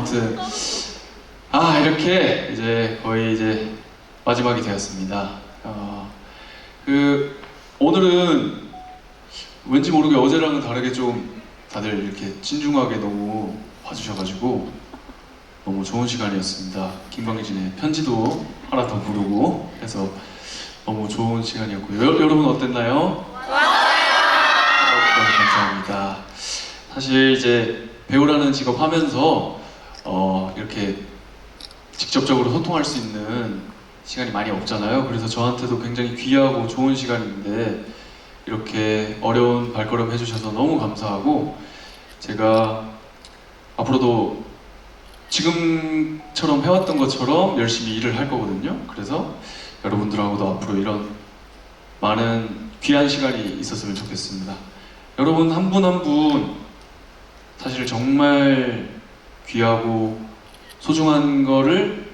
아무튼 아 이렇게 이제 거의 이제 마지막이 되었습니다. 어, 그 오늘은 왠지 모르게 어제랑은 다르게 좀 다들 이렇게 진중하게 너무 봐주셔가지고 너무 좋은 시간이었습니다. 김광진의 편지도 하나 더 부르고 해서 너무 좋은 시간이었고요. 여, 여러분 어땠나요? 좋았어요. 감사합니다. 사실 이제 배우라는 직업 하면서 어, 이렇게 직접적으로 소통할 수 있는 시간이 많이 없잖아요. 그래서 저한테도 굉장히 귀하고 좋은 시간인데 이렇게 어려운 발걸음 해주셔서 너무 감사하고 제가 앞으로도 지금처럼 해왔던 것처럼 열심히 일을 할 거거든요. 그래서 여러분들하고도 앞으로 이런 많은 귀한 시간이 있었으면 좋겠습니다. 여러분 한 분 한분 사실 정말 귀하고 소중한 거를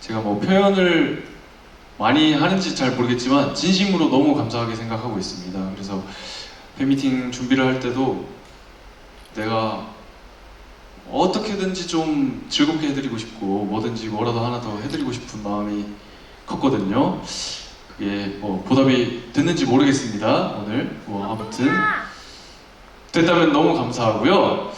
제가 뭐 표현을 많이 하는지 잘 모르겠지만 진심으로 너무 감사하게 생각하고 있습니다. 그래서 팬미팅 준비를 할 때도 내가 어떻게든지 좀 즐겁게 해드리고 싶고 뭐든지 뭐라도 하나 더 해드리고 싶은 마음이 컸거든요. 그게 뭐 보답이 됐는지 모르겠습니다. 오늘 뭐 아무튼 됐다면 너무 감사하고요.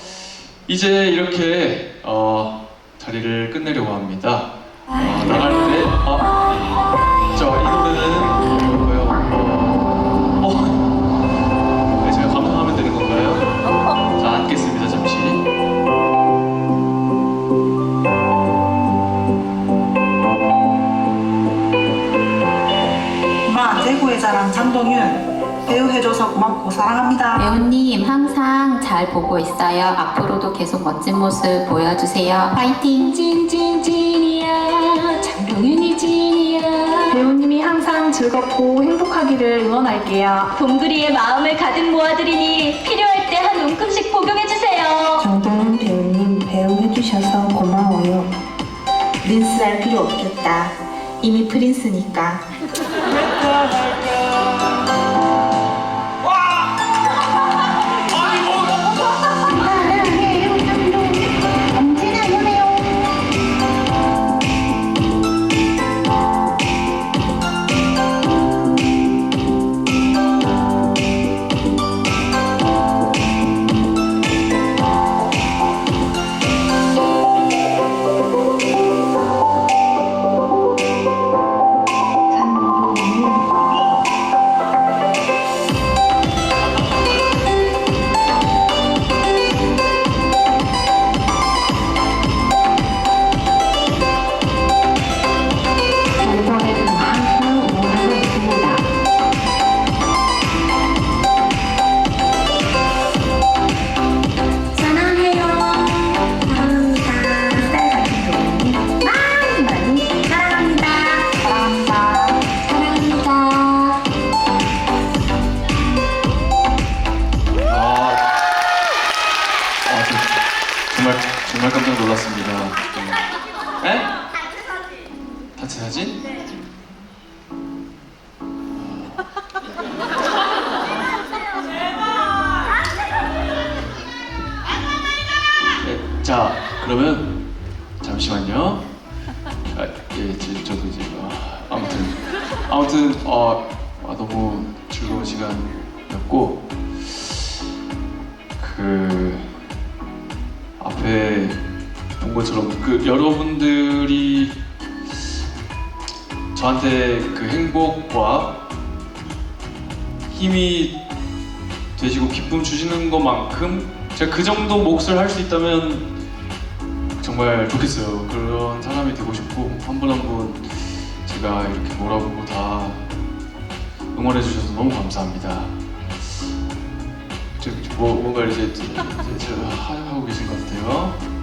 이제 이렇게 어, 자리를 끝내려고 합니다. 어, 나갈 때, 어, 저이 노래는 뭐고요? 어, 어, 네, 제가 감상하면 되는 건가요? 자, 앉겠습니다, 잠시. 마 최고의 자랑 장동윤 배우 해줘서 고맙고 사랑합니다. 배우님 항상 잘 보고 있어요. 앞으로도 계속 멋진 모습 보여주세요. 파이팅! 찐찐찐이야 장동윤이 찐이야 배우님이 항상 즐겁고 행복하기를 응원할게요. 동그리의 마음을 가득 모아드리니 필요할 때 한 움큼씩 복용해주세요 장동윤 배우님 배우 해주셔서 고마워요. 린스 할 필요 없겠다. 이미 프린스니까. 놀랐습니다. 네? 단체 사진? 네, 자 그러면 잠시만요. 아, 예, 제- 저도 이제 아, 아무튼 아무튼 어, 아, 너무 즐거운 시간이었고 그 앞에 본 것처럼 그 여러분들이 저한테 그 행복과 힘이 되시고 기쁨 주시는 것만큼 제가 그 정도 몫을 할 수 있다면 정말 좋겠어요. 그런 사람이 되고 싶고 한 분 한 분 제가 이렇게 몰아보고 다 응원해 주셔서 너무 감사합니다. 뭐, 뭔가 이제, 이제 하고 계신 것 같아요.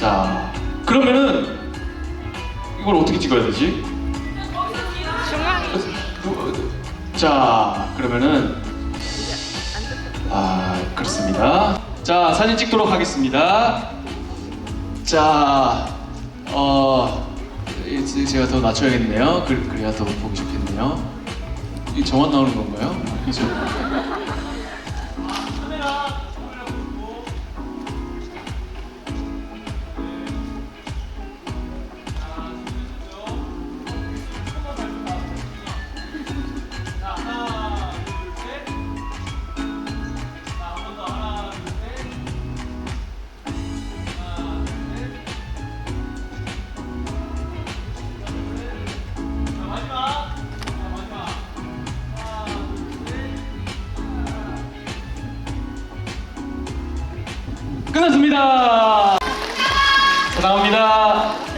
자, 그러면은 이걸 어떻게 찍어야 되지? 자, 그러면은 아 그렇습니다. 자, 사진 찍도록 하겠습니다. 자, 어, 제가 더 낮춰야겠네요. 그, 그래야 더 보기 좋겠네요. 이 저만 나오는 건가요? 그죠? 끝났습니다. 사랑합니다.